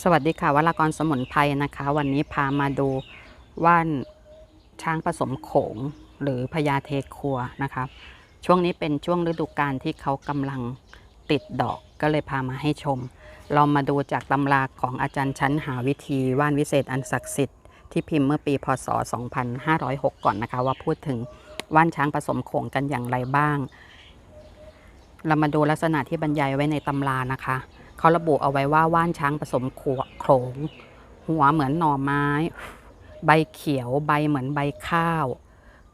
สวัสดีค่ะวรากรสมุนไพรนะคะ วันนี้พามาดูว่านช้างผสมโขงหรือพญาเทครัวนะคะช่วงนี้เป็นช่วงฤดูกาลที่เขากำลังติดดอกก็เลยพามาให้ชม เรามาดูจากตำราของอาจารย์ชั้นหาวิธีว่านวิเศษอันศักดิ์สิทธิ์ที่พิมพ์เมื่อปีพศ 2506 ก่อนนะคะ ว่าพูดถึงว่านช้างผสมโขงกันอย่างไรบ้าง เรามาดูลักษณะที่บรรยายไว้ในตำรานะคะ เขาระบุเอาไว้ว่าว่านช้างผสมขวโขงหัวเหมือนหน่อไม้ ใบเขียวใบเหมือนใบข้าว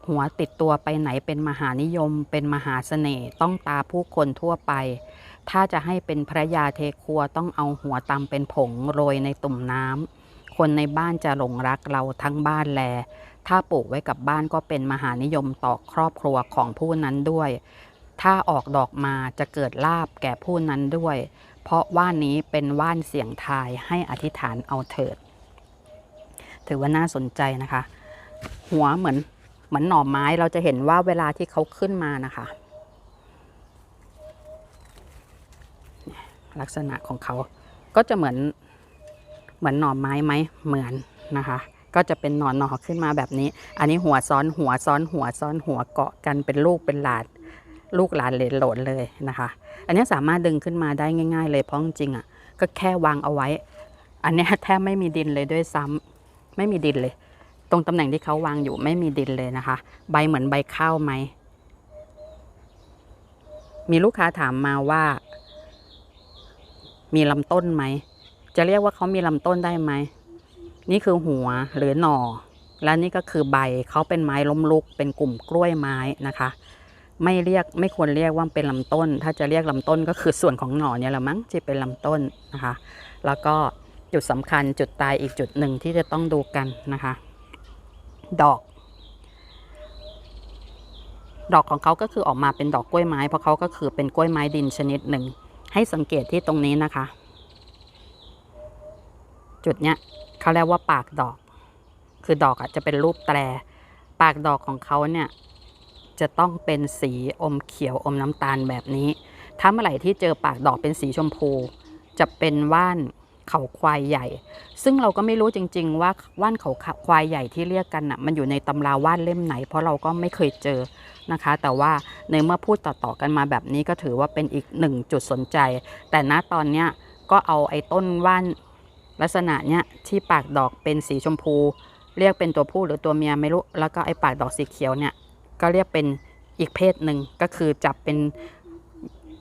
หัวติดตัวไปไหนเป็นมหานิยม เป็นมหาเสน่ห์ต้องตาผู้คนทั่วไป ถ้าจะให้เป็นพระยาเทครัวต้องเอาหัวตำเป็นผงโรยในตุ่มน้ำคนในบ้านจะหลงรักเราทั้งบ้านแล ถ้าปลูกไว้กับบ้านก็เป็นมหานิยมต่อครอบครัวของผู้นั้นด้วย ถ้าออกดอกมาจะเกิดลาบแก่ผู้นั้นด้วย เพราะว่านนี้เป็นว่านเสียงทายให้อธิษฐานเอาเถิด ถือว่าน่าสนใจนะคะ หัวเหมือนเหมือนหน่อไม้เราจะเห็นว่าเวลาที่เขาขึ้นมานะคะ ลักษณะของเขาก็จะเหมือนเหมือนหน่อไม้ไหมเหมือนนะคะ ก็จะเป็นหนอนหนอขึ้นมาแบบนี้ อันนี้หัวซ้อนหัวซ้อนหัวซ้อนหัวเกาะกันเป็นลูกเป็นหลาน ลูกหลานเหลนโหลนเลยนะคะ อันนี้สามารถดึงขึ้นมาได้ง่าย ๆ เลยเพราะจริงๆอะก็แค่วางเอาไว้ อันนี้แทบไม่มีดินเลยด้วยซ้ำไม่มีดินเลย ตรงตำแหน่งที่เขาวางอยู่ไม่มีดินเลยนะคะ ใบเหมือนใบข้าวไหม มีลูกค้าถามมาว่า มีลำต้นไหม จะเรียกว่าเขามีลำต้นได้ไหม นี่คือหัวหรือหน่อ และนี่ก็คือใบเขาเป็นไม้ล้มลุก เป็นกลุ่มกล้วยไม้นะคะ ไม่เรียกไม่ควรเรียกว่าเป็นลำต้น ถ้าจะเรียกลำต้นก็คือส่วนของหน่อเนี่ยแหละมั้งที่เป็นลำต้นนะคะ แล้วก็จุดสำคัญจุดตายอีกจุดหนึ่งที่จะต้องดูกันนะคะ ดอก ดอกของเขาก็คือออกมาเป็นดอกกล้วยไม้เพราะเขาก็คือเป็นกล้วยไม้ดินชนิดหนึ่ง ให้สังเกตที่ตรงนี้นะคะ จุดเนี้ยเขาเรียกว่าปากดอก คือดอกอะจะเป็นรูปแตร ปากดอกของเขาเนี่ย จะต้องเป็นสีอมเขียวอมน้ำตาลแบบนี้ ถ้าเมื่อไหร่ที่เจอปากดอกเป็นสีชมพู จะเป็นว่านเขาควายใหญ่ ซึ่งเราก็ไม่รู้จริง ๆ ว่าว่านเขาควายใหญ่ที่เรียกกันน่ะมันอยู่ในตำราว่านเล่มไหน เพราะเราก็ไม่เคยเจอนะคะ แต่ว่าในเมื่อพูดต่อๆกันมาแบบนี้ก็ถือว่าเป็นอีกหนึ่งจุดสนใจ แต่ณตอนเนี้ยก็เอาไอ้ต้นว่านลักษณะเนี้ยที่ปากดอกเป็นสีชมพู เรียกเป็นตัวผู้หรือตัวเมียไม่รู้ แล้วก็ไอ้ปากดอกสีเขียวเนี่ย ก็เรียกเป็นอีกเพศหนึ่งก็คือจับเป็น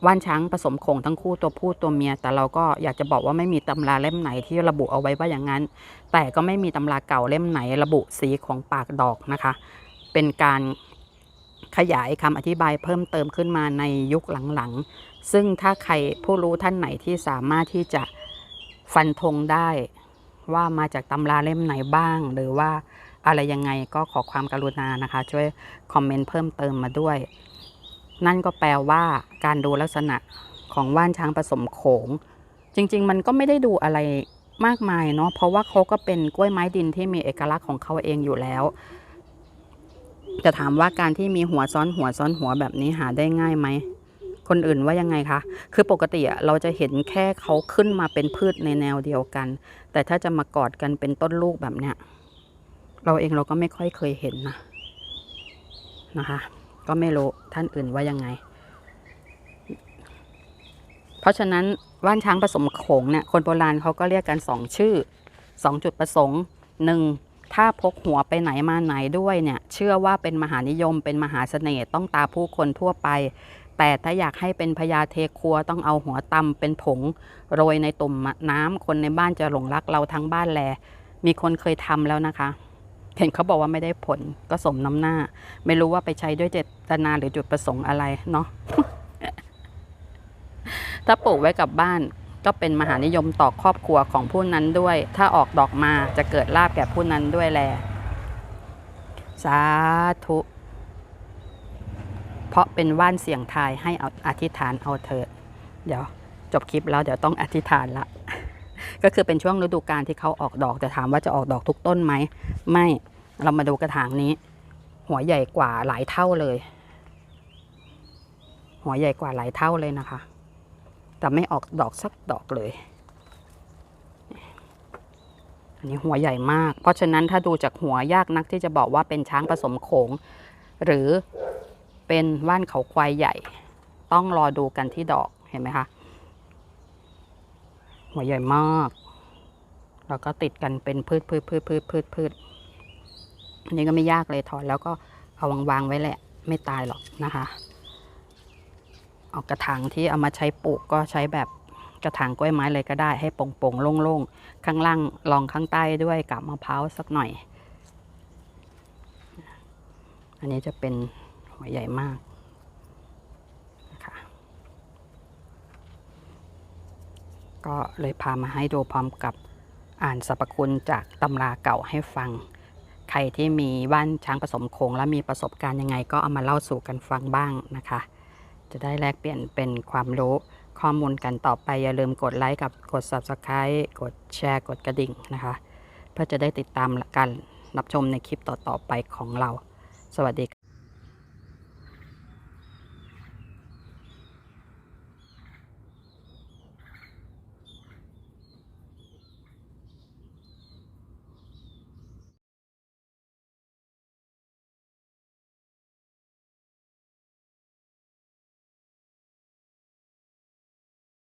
ว่านช้างผสมโขงทั้งคู่ตัวผู้ตัวเมีย แต่เราก็อยากจะบอกว่าไม่มีตำราเล่มไหนที่ระบุเอาไว้ว่าอย่างนั้น แต่ก็ไม่มีตำราเก่าเล่มไหน ระบุสีของปากดอกนะคะ เป็นการขยายคำอธิบายเพิ่มเติมขึ้นมาในยุคหลังๆ ซึ่งถ้าใครผู้รู้ท่านไหนที่สามารถที่จะฟันธงได้ว่ามาจากตำราเล่มไหนบ้าง หรือว่า อะไรยังไงก็ขอความกรุณานะคะ ช่วยคอมเมนต์เพิ่มเติมมาด้วย นั่นก็แปลว่าการดูลักษณะของว่านช้างผสมโขง จริง ๆ มันก็ไม่ได้ดูอะไรมากมายเนาะเพราะว่าเขาก็เป็นกล้วยไม้ดินที่มีเอกลักษณ์ของเขาเองอยู่แล้ว จะถามว่าการที่มีหัวซ้อนหัวซ้อนหัวแบบนี้หาได้ง่ายไหมคนอื่นว่ายังไงคะ คือปกติอะเราจะเห็นแค่เขาขึ้นมาเป็นพืชในแนวเดียวกัน แต่ถ้าจะมากอดกันเป็นต้นลูกแบบเนี้ย เราเองเราก็ไม่ค่อยเคยเห็นนะนะคะ ก็ไม่รู้ท่านอื่นว่ายังไง เพราะฉะนั้นว่านช้างผสมโขงเนี่ยคนโบราณเขาก็เรียกกันสองชื่อสองจุดประสงค์หนึ่งถ้าพกหัวไปไหนมาไหนด้วยเนี่ยเชื่อว่าเป็นมหานิยม เป็นมหาเสน่ห์ต้องตาผู้คนทั่วไป แต่ถ้าอยากให้เป็นพญาเทครัวต้องเอาหัวตำเป็นผง โรยในตุ่มน้ำคนในบ้านจะหลงรักเราทั้งบ้านแล มีคนเคยทำแล้วนะคะ เห็นเขาบอกว่าไม่ได้ผลก็สมน้ำหน้า ไม่รู้ว่าไปใช้ด้วยเจตนาหรือจุดประสงค์อะไรเนาะถ้าปลูกไว้กับบ้านก็เป็นมหานิยมต่อครอบครัวของผู้นั้นด้วย ถ้าออกดอกมาจะเกิดลาบแก่ผู้นั้นด้วยแล สาธุ เพราะเป็นว่านเสียงทายให้อาอธิษฐานเอาเถิด เดี๋ยวจบคลิปแล้วเดี๋ยวต้องอธิษฐานละ ก็คือเป็นช่วงฤดูกาลที่เขาออกดอก แต่ถามว่าจะออกดอกทุกต้นไหม ไม่ เรามาดูกระถางนี้ หัวใหญ่กว่าหลายเท่าเลย หัวใหญ่กว่าหลายเท่าเลยนะคะ แต่ไม่ออกดอกสักดอกเลย อันนี้หัวใหญ่มาก เพราะฉะนั้นถ้าดูจากหัวยากนักที่จะบอกว่าเป็นช้างผสมโขง หรือเป็นว่านเขาควายใหญ่ ต้องรอดูกันที่ดอก เห็นไหมคะ หัวใหญ่มาก แล้วก็ติดกันเป็นพืชพืชพืชพืชพืชพืชอันนี้ก็ไม่ยากเลยถอนแล้วก็เอาวางวางๆไว้แหละ ไม่ตายหรอกนะคะเอากระถางที่เอามาใช้ปลูกก็ใช้แบบกระถางกล้วยไม้เลยก็ได้ให้โปร่งๆโล่งๆข้างล่างรองข้างใต้ด้วยกับมะพร้าวสักหน่อย อันนี้จะเป็นหัวใหญ่มากนะคะ ก็เลยพามาให้ดูพร้อมกับอ่านสรรพคุณจากตำราเก่าให้ฟัง ใครที่มีบ้านช้างผสมโขงและมีประสบการณ์ยังไงก็เอามาเล่าสู่กันฟังบ้างนะคะ จะได้แลกเปลี่ยนเป็นความรู้ข้อมูลกันต่อไปอย่าลืมกดไลค์กับกด Subscribe กดแชร์กดกระดิ่งนะคะ เพื่อจะได้ติดตามการรับชมในคลิปต่อๆไปของเรา สวัสดี